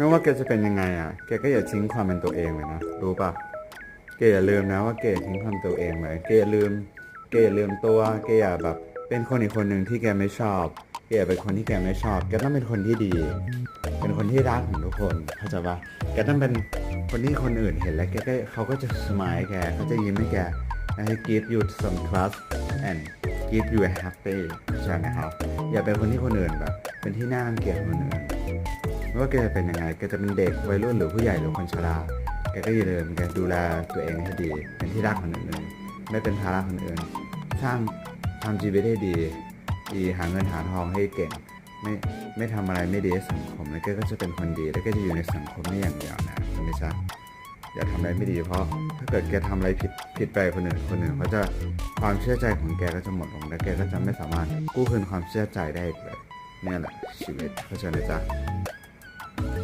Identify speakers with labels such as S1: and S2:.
S1: ไม่ว่าแกจะเป็นยังไงอะ แกก็อย่าทิ้งความเป็นตัวเองเลยนะ รู้ปะแกอย่าลืมนะว่าแกทิ้งความตัวเองเลยแกอย่าลืม แกอย่าลืมตัว แกอย่าแบบ เป็นคนอีกคนหนึ่งที่แกไม่ชอบ แกอย่าเป็นคนที่แกไม่ชอบ แกต้องเป็นคนที่ดี เป็นคนที่รักของทุกคน เข้าใจปะแกต้องเป็นคนที่คนอื่นเห็นแล้วแกก็เขาก็จะสมายแก เขาจะยิ้มให้แกให้ give you some trust and give you a happy ใช่ไหมครับ อย่าเป็นคนที่คนอื่นแบบ เป็นที่น่ารังเกียจคนอื่น ไม่ว่าแกจะเป็นยังไงแกจะเป็นเด็กวัยรุ่นหรือผู้ใหญ่หรือคนชราแกก็อย่าลืมแกดูแลตัวเองให้ดี เป็นที่รักของคนอื่นไม่เป็นภาระคนอื่นสร้างทำชีวิตให้ดีดีหาเงินหาทองให้เก่ง ไม่ไม่ทำอะไรไม่ดีให้สังคมแล้วแกก็จะเป็นคนดี แล้วก็จะอยู่ในสังคมได้อย่างยาวนานใช่ไหมจ๊ะอย่าทำอะไรไม่ดีเพราะถ้าเกิดแกทำอะไรผิดผิดไปคนอื่นคนอื่นเขาจะความเชื่อใจของแกก็จะหมดลงและแกก็จะไม่สามารถกู้คืนความเชื่อใจได้อีกเลยนี่แหละชีวิตเข้าใจไหมจ๊ะ